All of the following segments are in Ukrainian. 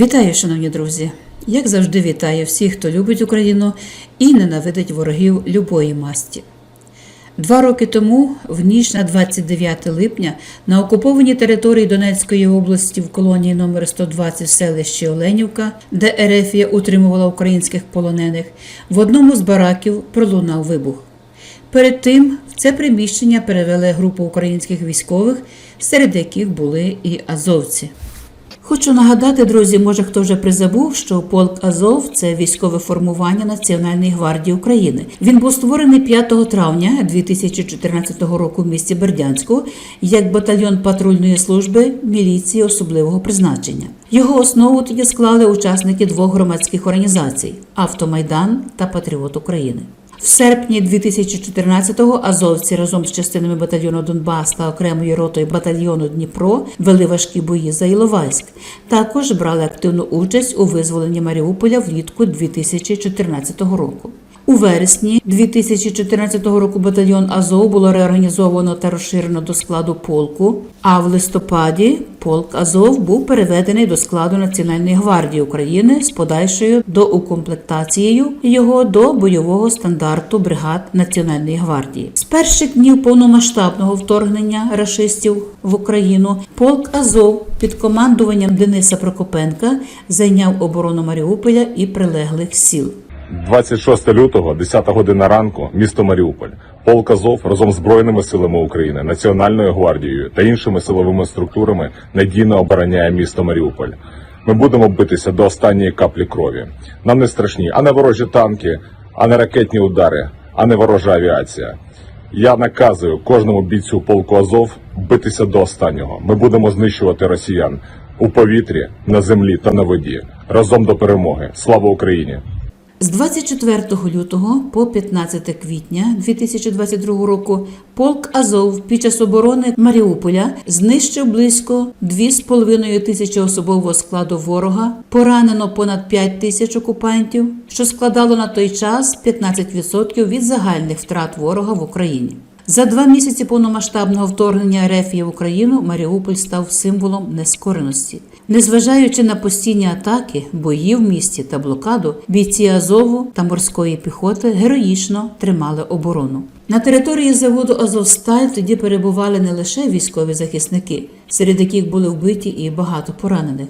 Вітаю, шановні друзі! Як завжди, вітаю всіх, хто любить Україну і ненавидить ворогів любої масті. Два роки тому, в ніч на 29 липня, на окупованій території Донецької області в колонії номер 120 в селищі Оленівка, де Ерефія утримувала українських полонених, в одному з бараків пролунав вибух. Перед тим в це приміщення перевели групу українських військових, серед яких були і азовці. Хочу нагадати, друзі, може хто вже призабув, що полк Азов це військове формування Національної гвардії України. Він був створений 5 травня 2014 року в місті Бердянську як батальйон патрульної служби міліції особливого призначення. Його основу тоді склали учасники двох громадських організацій Автомайдан та Патріот України. В серпні 2014-го азовці разом з частинами батальйону Донбас та окремою ротою батальйону Дніпро вели важкі бої за Іловайськ. Також брали активну участь у визволенні Маріуполя влітку 2014 року. У вересні 2014 року батальйон Азов було реорганізовано та розширено до складу полку. А в листопаді полк Азов був переведений до складу Національної гвардії України з подальшою доукомплектацією його до бойового стандарту бригад Національної гвардії. З перших днів повномасштабного вторгнення рашистів в Україну полк Азов під командуванням Дениса Прокопенка зайняв оборону Маріуполя і прилеглих сіл. 26 лютого, 10 година ранку, місто Маріуполь. Полк Азов разом з Збройними силами України, Національною гвардією та іншими силовими структурами надійно обороняє місто Маріуполь. Ми будемо битися до останньої каплі крові. Нам не страшні, а не ворожі танки, а не ракетні удари, а не ворожа авіація. Я наказую кожному бійцю полку Азов битися до останнього. Ми будемо знищувати росіян у повітрі, на землі та на воді. Разом до перемоги. Слава Україні! З 24 лютого по 15 квітня 2022 року полк Азов під час оборони Маріуполя знищив близько 2,5 тисячі особового складу ворога, поранено понад 5 тисяч окупантів, що складало на той час 15% від загальних втрат ворога в Україні. За два місяці повномасштабного вторгнення РФ в Україну Маріуполь став символом нескореності. Незважаючи на постійні атаки, бої в місті та блокаду, бійці Азову та морської піхоти героїчно тримали оборону. На території заводу Азовсталь тоді перебували не лише військові захисники, серед яких були вбиті і багато поранених.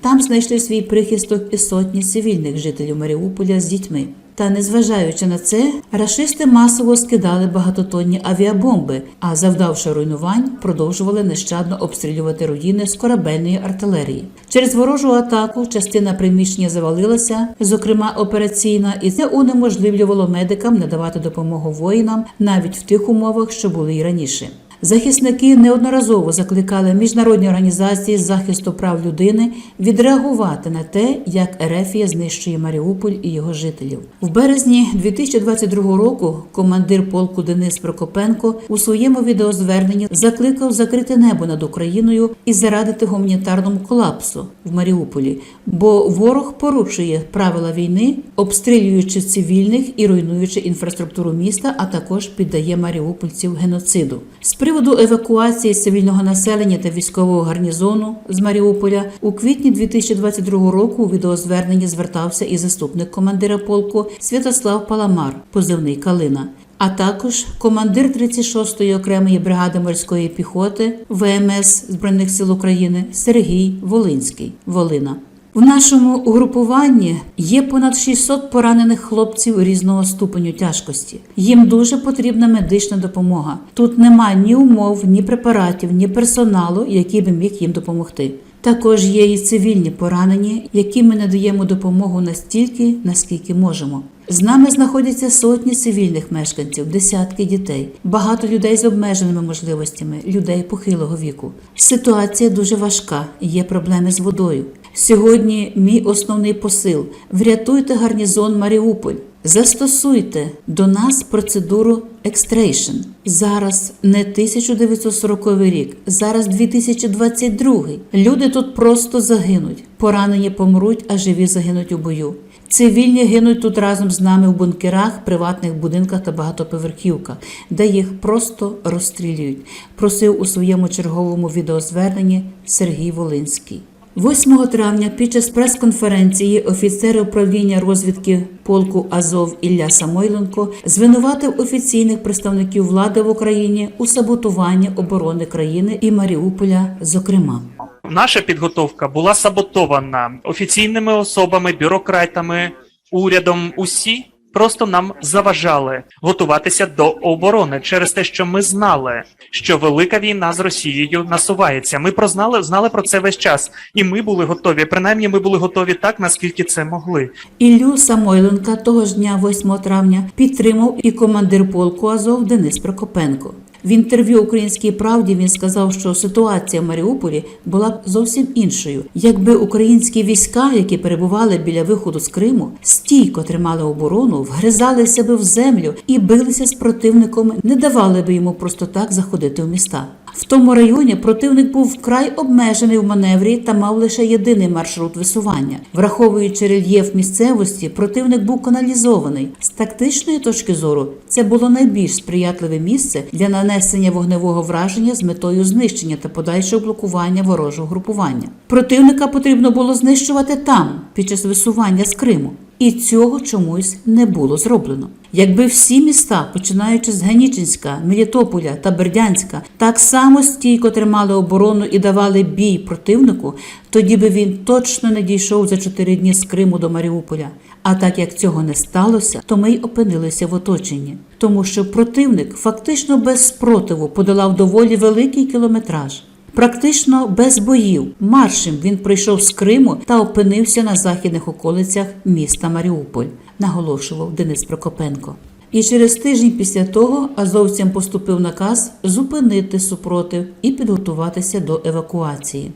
Там знайшли свій прихисток і сотні цивільних жителів Маріуполя з дітьми. Та незважаючи на це, рашисти масово скидали багатотонні авіабомби, а завдавши руйнувань, продовжували нещадно обстрілювати руїни з корабельної артилерії. Через ворожу атаку частина приміщення завалилася, зокрема операційна, і це унеможливлювало медикам надавати допомогу воїнам навіть в тих умовах, що були й раніше. Захисники неодноразово закликали міжнародні організації з захисту прав людини відреагувати на те, як Ерефія знищує Маріуполь і його жителів. В березні 2022 року командир полку Денис Прокопенко у своєму відеозверненні закликав закрити небо над Україною і зарадити гуманітарному колапсу в Маріуполі, бо ворог порушує правила війни, обстрілюючи цивільних і руйнуючи інфраструктуру міста, а також піддає маріупольців геноциду. Приводу евакуації цивільного населення та військового гарнізону з Маріуполя у квітні 2022 року у відеозверненні звертався і заступник командира полку Святослав Паламар, позивний Калина. А також командир 36-ї окремої бригади морської піхоти ВМС Збройних сил України Сергій Волинський Волина. В нашому угрупуванні є понад 600 поранених хлопців різного ступеню тяжкості. Їм дуже потрібна медична допомога. Тут немає ні умов, ні препаратів, ні персоналу, який би міг їм допомогти. Також є і цивільні поранені, яким ми надаємо допомогу настільки, наскільки можемо. З нами знаходяться сотні цивільних мешканців, десятки дітей, багато людей з обмеженими можливостями, людей похилого віку. Ситуація дуже важка, є проблеми з водою. Сьогодні мій основний посил: врятуйте гарнізон Маріуполь. Застосуйте до нас процедуру екстрейшн. Зараз не 1940 рік, зараз 2022. Люди тут просто загинуть. Поранені помруть, а живі загинуть у бою. Цивільні гинуть тут разом з нами в бункерах, приватних будинках та багатоповерхівках, де їх просто розстрілюють. Просив у своєму черговому відеозверненні Сергій Волинський. 8 травня під час прес-конференції офіцер управління розвідки полку Азов Ілля Самойленко звинуватив офіційних представників влади в Україні у саботуванні оборони країни і Маріуполя, зокрема. Наша підготовка була саботована офіційними особами, бюрократами, урядом. Усі просто нам заважали готуватися до оборони через те, що ми знали, що велика війна з Росією насувається. Ми прознали знали про це весь час, і ми були готові. Принаймні, ми були готові так, наскільки це могли. Іллю Самойленка того ж дня, 8 травня, підтримав і командир полку Азов Денис Прокопенко. В інтерв'ю Українській правді він сказав, що ситуація в Маріуполі була б зовсім іншою, якби українські війська, які перебували біля виходу з Криму, стійко тримали оборону, вгризалися би в землю і билися з противником, не давали би йому просто так заходити в міста. В тому районі противник був вкрай обмежений в маневрі та мав лише єдиний маршрут висування. Враховуючи рельєф місцевості, противник був каналізований. З тактичної точки зору це було найбільш сприятливе місце для нанесення вогневого враження з метою знищення та подальшого блокування ворожого групування. Противника потрібно було знищувати там під час висування з Криму. І цього чомусь не було зроблено. Якби всі міста, починаючи з Генічинська, Мелітополя та Бердянська, так само стійко тримали оборону і давали бій противнику, тоді би він точно не дійшов за чотири дні з Криму до Маріуполя. А так як цього не сталося, то ми й опинилися в оточенні, тому що противник фактично без спротиву подолав доволі великий кілометраж. Практично без боїв маршем він прийшов з Криму та опинився на західних околицях міста Маріуполь, наголошував Денис Прокопенко. І через тиждень після того азовцям поступив наказ зупинити супротив і підготуватися до евакуації.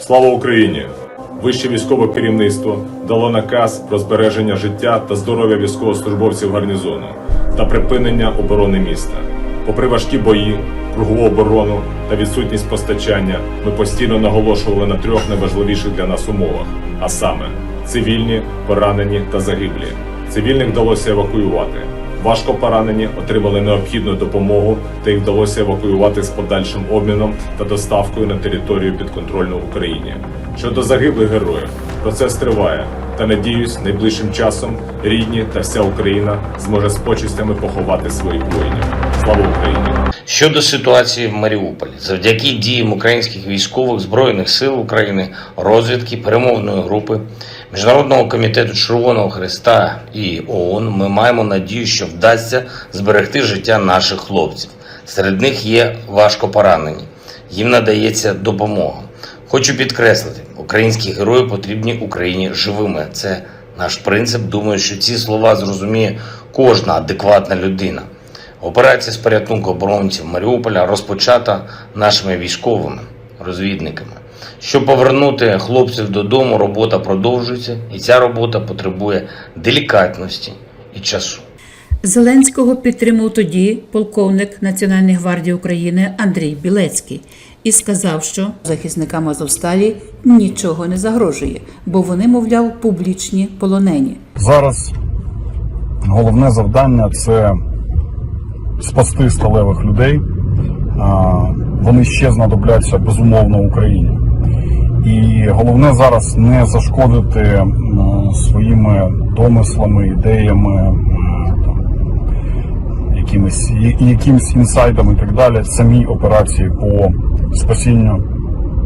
Слава Україні! Вище військове керівництво дало наказ про збереження життя та здоров'я військовослужбовців гарнізону та припинення оборони міста. Попри важкі бої, кругову оборону та відсутність постачання, ми постійно наголошували на трьох найважливіших для нас умовах: а саме цивільні, поранені та загиблі. Цивільних вдалося евакуювати. Важко поранені отримали необхідну допомогу та їх вдалося евакуювати з подальшим обміном та доставкою на територію підконтрольну Україні. Щодо загиблих героїв, процес триває, та надіюсь, найближчим часом рідні та вся Україна зможе з почестями поховати своїх воїнів. Слава Україні! Щодо ситуації в Маріуполі, завдяки діям українських військових збройних сил України, розвідки, перемовної групи, Міжнародного комітету Червоного Христа і ООН, ми маємо надію, що вдасться зберегти життя наших хлопців. Серед них є важко поранені. Їм надається допомога. Хочу підкреслити, українські герої потрібні Україні живими. Це наш принцип. Думаю, що ці слова зрозуміє кожна адекватна людина. Операція з порятунку оборонців Маріуполя розпочата нашими військовими розвідниками. Щоб повернути хлопців додому, робота продовжується, і ця робота потребує делікатності і часу. Зеленського підтримав тоді полковник Національної гвардії України Андрій Білецький і сказав, що захисникам Азовсталі нічого не загрожує, бо вони, мовляв, публічні полонені. Зараз головне завдання це спасти сталевих людей. Вони ще знадобляться безумовно Україні. І головне зараз не зашкодити своїми домислами, ідеями, якимись, і- якимись інсайдами і так далі самій операції по спасінню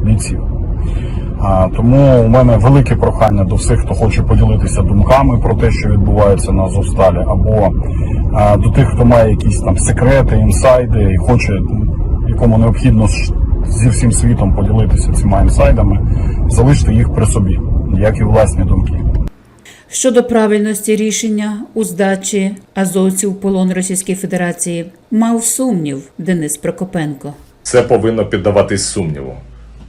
бійців. Тому у мене велике прохання до всіх, хто хоче поділитися думками про те, що відбувається на Азовсталі, або до тих, хто має якісь там секрети, інсайди і хоче, якому необхідно зі всім світом поділитися цими інсайдами, залиште їх при собі, як і власні думки. Щодо правильності рішення у здачі азовців полон Російської Федерації мав сумнів Денис Прокопенко. Це повинно піддаватись сумніву.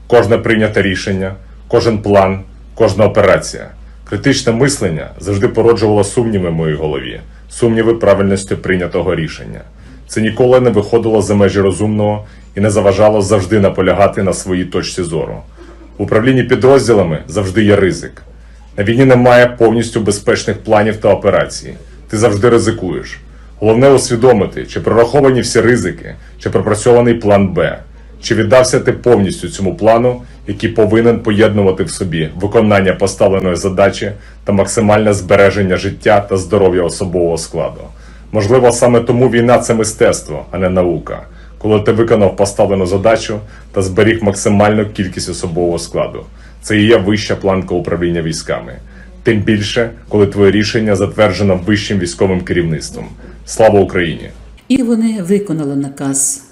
Кожне прийняте рішення, кожен план, кожна операція. Критичне мислення завжди породжувало сумніви в моїй голові, сумніви правильності прийнятого рішення. Це ніколи не виходило за межі розумного і не заважало завжди наполягати на своїй точці зору. В управлінні підрозділами завжди є ризик. На війні немає повністю безпечних планів та операцій. Ти завжди ризикуєш. Головне усвідомити, чи прораховані всі ризики, чи пропрацьований план Б. Чи віддався ти повністю цьому плану, який повинен поєднувати в собі виконання поставленої задачі та максимальне збереження життя та здоров'я особового складу? Можливо, саме тому війна це мистецтво, а не наука. Коли ти виконав поставлену задачу та зберіг максимальну кількість особового складу, це і є вища планка управління військами. Тим більше, коли твоє рішення затверджено вищим військовим керівництвом. Слава Україні! І вони виконали наказ.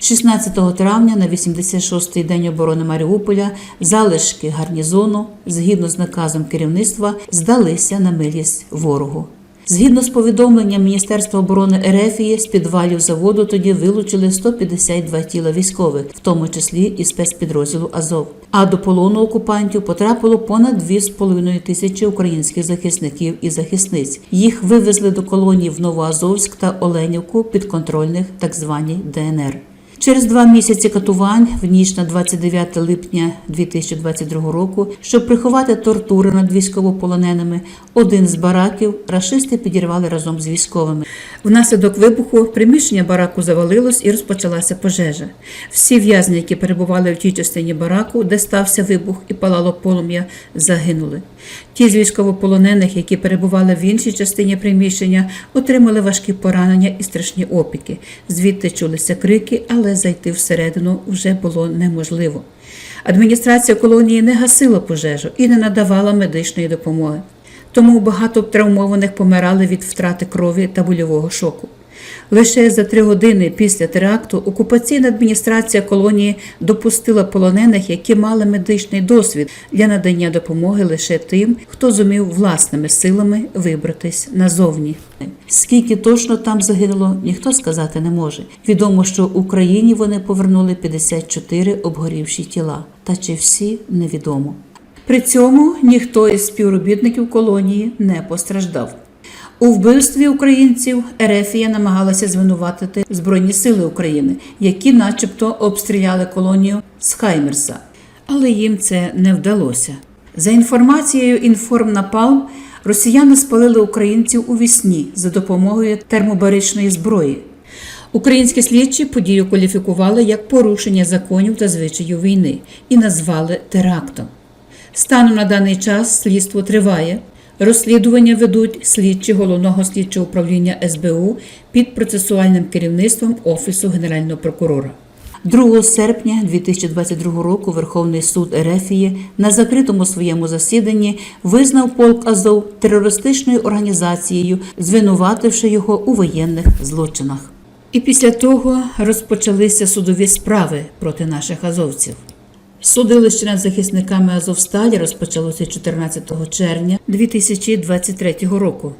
16 травня на 86-й день оборони Маріуполя залишки гарнізону, згідно з наказом керівництва, здалися на милість ворогу. Згідно з повідомленням Міністерства оборони Ерефії, з підвалів заводу тоді вилучили 152 тіла військових, в тому числі і спецпідрозділу Азов. А до полону окупантів потрапило понад 2,5 тисячі українських захисників і захисниць. Їх вивезли до колоній в Новоазовськ та Оленівку підконтрольних так званій ДНР. Через два місяці катувань в ніч на 29 липня 2022 року, щоб приховати тортури над військовополоненими, один з бараків рашисти підірвали разом з військовими. Внаслідок вибуху приміщення бараку завалилось і розпочалася пожежа. Всі в'язні, які перебували в тій частині бараку, де стався вибух і палало полум'я, загинули. Ті з військовополонених, які перебували в іншій частині приміщення, отримали важкі поранення і страшні опіки. Звідти чулися крики, але зайти всередину вже було неможливо. Адміністрація колонії не гасила пожежу і не надавала медичної допомоги. Тому багато травмованих помирали від втрати крові та больового шоку. Лише за три години після теракту окупаційна адміністрація колонії допустила полонених, які мали медичний досвід для надання допомоги лише тим, хто зумів власними силами вибратись назовні. Скільки точно там загинуло, ніхто сказати не може. Відомо, що Україні вони повернули 54 обгорівші тіла, та чи всі невідомо. При цьому ніхто із співробітників колонії не постраждав. У вбивстві українців Ерефія намагалася звинуватити Збройні Сили України, які, начебто, обстріляли колонію з Хаймерса. Але їм це не вдалося. За інформацією Інформнапалм, росіяни спалили українців у вісні за допомогою термобаричної зброї. Українські слідчі подію кваліфікували як порушення законів та звичаїв війни і назвали терактом. Станом на даний час слідство триває. Розслідування ведуть слідчі головного слідчого управління СБУ під процесуальним керівництвом Офісу Генерального прокурора. 2 серпня 2022 року Верховний суд Ерефії на закритому своєму засіданні визнав полк Азов терористичною організацією, звинувативши його у воєнних злочинах. І після того розпочалися судові справи проти наших азовців. Судилище над захисниками Азовсталі розпочалося 14 червня 2023 року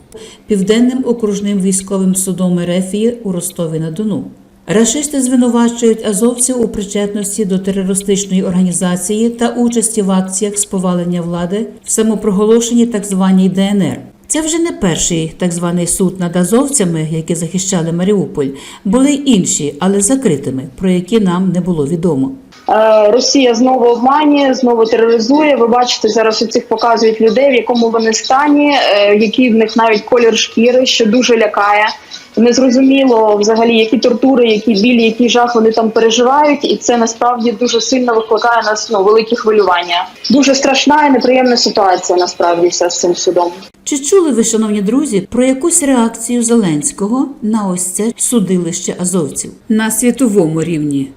Південним окружним військовим судом Ерефії у Ростові на Дону. Рашисти звинувачують азовців у причетності до терористичної організації та участі в акціях з повалення влади в самопроголошеній так званій ДНР. Це вже не перший так званий суд над азовцями, які захищали Маріуполь. Були й інші, але закритими, про які нам не було відомо. Е, Росія знову обманює, знову тероризує. Ви бачите, зараз у цих показують людей, в якому вони стані, е, який в них навіть колір шкіри, що дуже лякає. Незрозуміло взагалі, які тортури, які білі, які жах вони там переживають, і це насправді дуже сильно викликає нас ну, великі хвилювання. Дуже страшна і неприємна ситуація насправді вся з цим судом. Чи чули ви, шановні друзі, про якусь реакцію Зеленського на ось це судилище азовців на світовому рівні?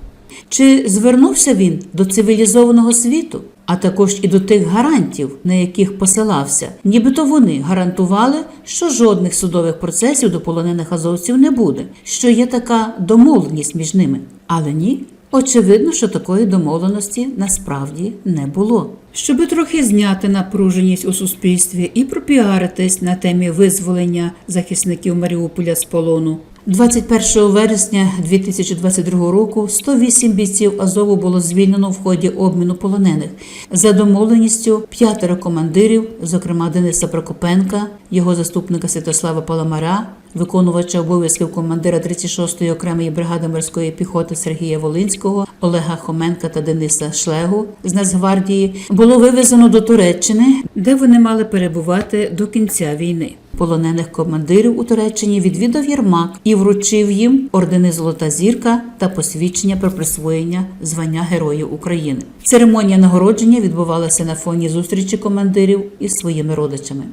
Чи звернувся він до цивілізованого світу, а також і до тих гарантів, на яких посилався? Нібито вони гарантували, що жодних судових процесів до полонених азовців не буде, що є така домовленість між ними. Але ні. Очевидно, що такої домовленості насправді не було. Щоби трохи зняти напруженість у суспільстві і пропіаритись на темі визволення захисників Маріуполя з полону. 21 вересня 2022 року 108 бійців Азову було звільнено в ході обміну полонених. За домовленістю п'ятеро командирів, зокрема Дениса Прокопенка, його заступника Святослава Паламаря, виконувача обов'язків командира 36-ї окремої бригади морської піхоти Сергія Волинського, Олега Хоменка та Дениса Шлегу з Нацгвардії було вивезено до Туреччини, де вони мали перебувати до кінця війни. полонених командирів у Туреччині відвідав Єрмак і вручив їм ордени Золота зірка та посвідчення про присвоєння звання Героїв України. Церемонія нагородження відбувалася на фоні зустрічі командирів із своїми родичами.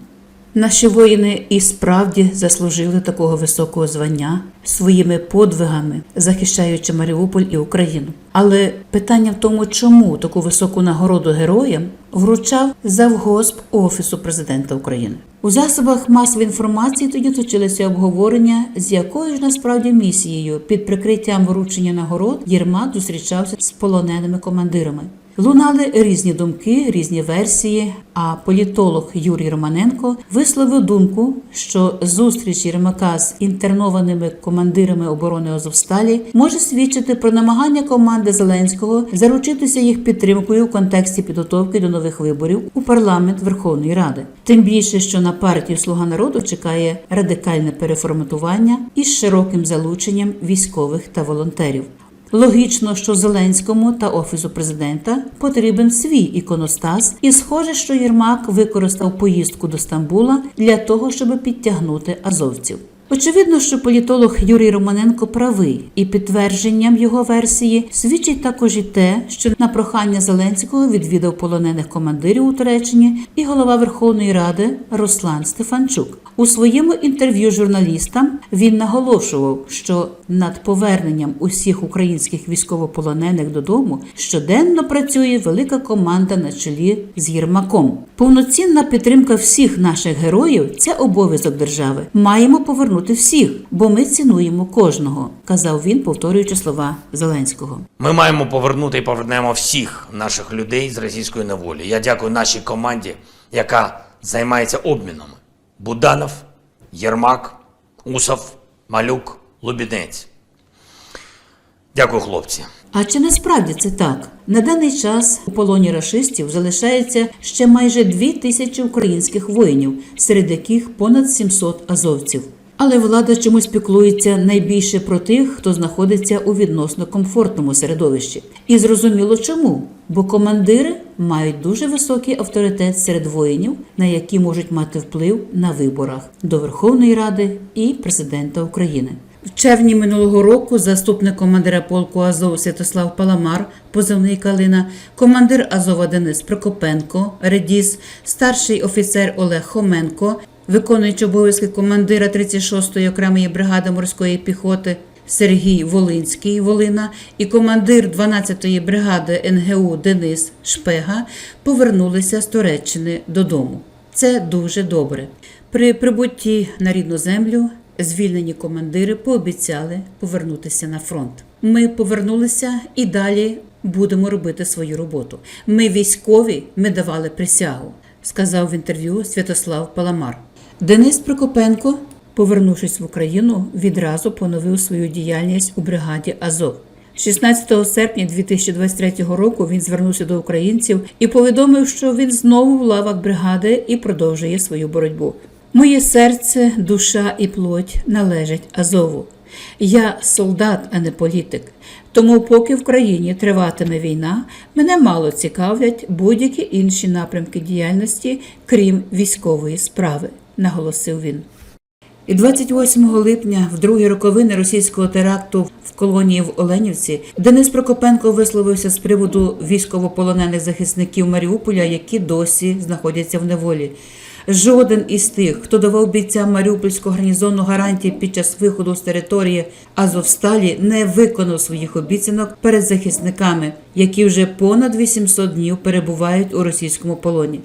Наші воїни і справді заслужили такого високого звання своїми подвигами, захищаючи Маріуполь і Україну. Але питання в тому, чому таку високу нагороду героям вручав завгосп Офісу президента України. У засобах масової інформації тоді точилися обговорення, з якою ж насправді місією під прикриттям вручення нагород Єрмак зустрічався з полоненими командирами. Лунали різні думки, різні версії. А політолог Юрій Романенко висловив думку, що зустріч Єрмака з інтернованими командирами оборони Азовсталі може свідчити про намагання команди Зеленського заручитися їх підтримкою в контексті підготовки до нових виборів у парламент Верховної Ради. Тим більше, що на партію Слуга народу чекає радикальне переформатування із широким залученням військових та волонтерів. Логічно, що Зеленському та офісу президента потрібен свій іконостас, і схоже, що Єрмак використав поїздку до Стамбула для того, щоб підтягнути азовців. Очевидно, що політолог Юрій Романенко правий, і підтвердженням його версії свідчить також і те, що на прохання Зеленського відвідав полонених командирів у Туреччині і голова Верховної Ради Руслан Стефанчук. У своєму інтерв'ю журналістам він наголошував, що над поверненням усіх українських військовополонених додому щоденно працює велика команда на чолі з Єрмаком. Повноцінна підтримка всіх наших героїв це обов'язок держави. Маємо повернути всіх, бо ми цінуємо кожного, казав він, повторюючи слова Зеленського. Ми маємо повернути і повернемо всіх наших людей з російської неволі. Я дякую нашій команді, яка займається обмінами. Буданов, Єрмак, Усов, Малюк, Лубінець. Дякую, хлопці. А чи насправді це так? На даний час у полоні рашистів залишається ще майже дві тисячі українських воїнів, серед яких понад 700 азовців. Але влада чомусь піклується найбільше про тих, хто знаходиться у відносно комфортному середовищі. І зрозуміло чому, бо командири мають дуже високий авторитет серед воїнів, на які можуть мати вплив на виборах до Верховної Ради і президента України. В червні минулого року заступник командира полку Азов Святослав Паламар, позивний Калина, командир Азова Денис Прокопенко, Редіс, старший офіцер Олег Хоменко, виконуючий обов'язки командира 36-ї окремої бригади морської піхоти Сергій Волинський Волина і командир 12-ї бригади НГУ Денис Шпега повернулися з Туреччини додому. Це дуже добре. При прибутті на рідну землю звільнені командири пообіцяли повернутися на фронт. Ми повернулися і далі будемо робити свою роботу. Ми військові, ми давали присягу, сказав в інтерв'ю Святослав Паламар. Денис Прокопенко, повернувшись в Україну, відразу поновив свою діяльність у бригаді Азов. 16 серпня 2023 року він звернувся до українців і повідомив, що він знову в лавах бригади і продовжує свою боротьбу. Моє серце, душа і плоть належать Азову. Я солдат, а не політик. Тому, поки в країні триватиме війна, мене мало цікавлять будь-які інші напрямки діяльності, крім військової справи, наголосив він. І 28 липня, в другі роковини російського теракту в колонії в Оленівці, Денис Прокопенко висловився з приводу військовополонених захисників Маріуполя, які досі знаходяться в неволі. Жоден із тих, хто давав бійцям Маріупольського гарнізону гарантії під час виходу з території Азовсталі, не виконав своїх обіцянок перед захисниками, які вже понад 800 днів перебувають у російському полоні.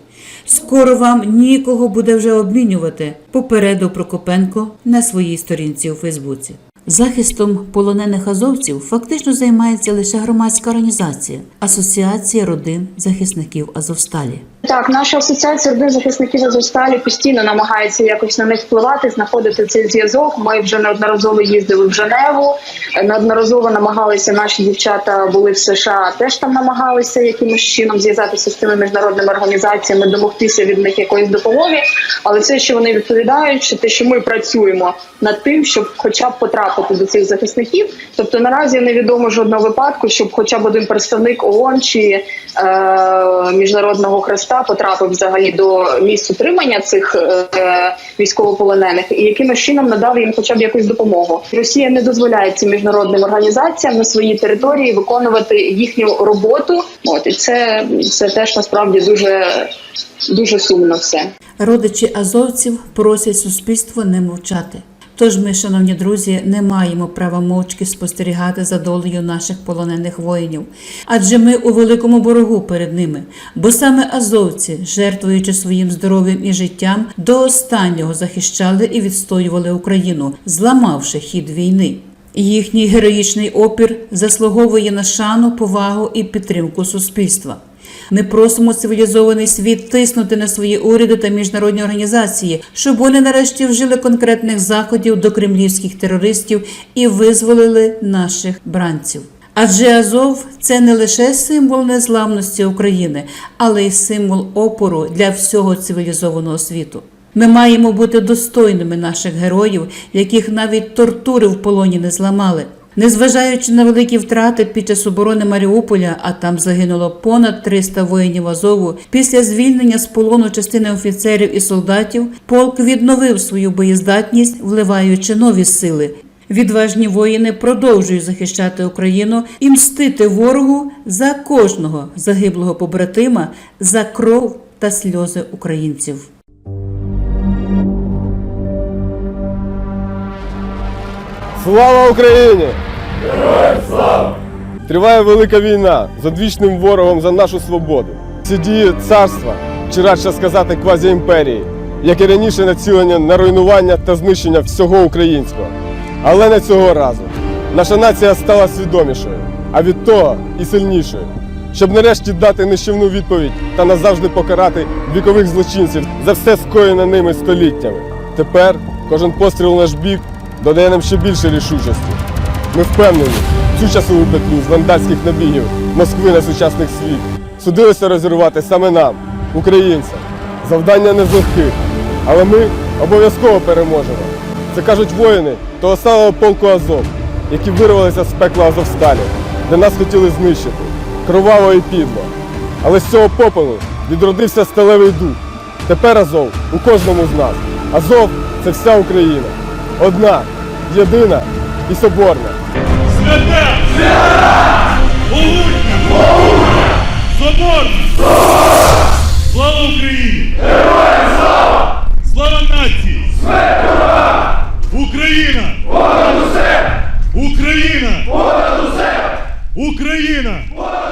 Скоро вам нікого буде вже обмінювати, попередив Прокопенко на своїй сторінці у Фейсбуці. Захистом полонених азовців фактично займається лише громадська організація Асоціація родин захисників Азовсталі. Так, наша асоціація родин захисників Азовсталі постійно намагається якось на них впливати, знаходити цей зв'язок. Ми вже неодноразово їздили в Женеву, неодноразово намагалися наші дівчата були в США, теж там намагалися якимось чином зв'язатися з цими міжнародними організаціями, домогтися від них якоїсь допомоги. Але це, що вони відповідають, що те, що ми працюємо над тим, щоб хоча б потрапити до цих захисників. Тобто наразі невідомо жодного випадку, щоб хоча б один представник ООН чи е, міжнародного хреста Христа потрапив взагалі до місць утримання цих е, військовополонених, і якимось чином надав їм хоча б якусь допомогу. Росія не дозволяє цим міжнародним організаціям на своїй території виконувати їхню роботу. От і це, це теж насправді дуже дуже сумно все. Родичі азовців просять суспільство не мовчати. Тож ми, шановні друзі, не маємо права мовчки спостерігати за долею наших полонених воїнів, адже ми у великому борогу перед ними, бо саме азовці, жертвуючи своїм здоров'ям і життям, до останнього захищали і відстоювали Україну, зламавши хід війни. Їхній героїчний опір заслуговує на шану, повагу і підтримку суспільства. Ми просимо цивілізований світ тиснути на свої уряди та міжнародні організації, щоб вони нарешті вжили конкретних заходів до кремлівських терористів і визволили наших бранців. Адже Азов це не лише символ незламності України, але й символ опору для всього цивілізованого світу. Ми маємо бути достойними наших героїв, яких навіть тортури в полоні не зламали. Незважаючи на великі втрати під час оборони Маріуполя, а там загинуло понад 300 воїнів Азову, після звільнення з полону частини офіцерів і солдатів, полк відновив свою боєздатність, вливаючи нові сили. Відважні воїни продовжують захищати Україну і мстити ворогу за кожного загиблого побратима, за кров та сльози українців. Слава Україні! Героям слава! Триває велика війна з одвічним ворогом за нашу свободу. Ці дії царства, чи радше сказати квазіімперії, як і раніше націлення на руйнування та знищення всього українського. Але не цього разу. Наша нація стала свідомішою, а від того і сильнішою. Щоб нарешті дати нищівну відповідь та назавжди покарати вікових злочинців за все скоєне ними століттями. Тепер кожен постріл наш бік додає нам ще більше рішучості. Ми впевнені, цю часову петлю з вандальських набігів Москви на сучасних світ судилося розірвати саме нам, українцям. Завдання не з легких, але ми обов'язково переможемо. Це кажуть воїни того самого полку Азов, які вирвалися з пекла Азовсталі, де нас хотіли знищити, кроваво і підло. Але з цього попелу відродився сталевий дух. Тепер Азов у кожному з нас. Азов це вся Україна. Одна, єдина і соборна. Свята! Свята! Могутня! Соборна! Слава Україні! Героям слава! Слава нації! Смерть ворога! Україна! Понад усе! Україна! Понад усе! Україна! Понад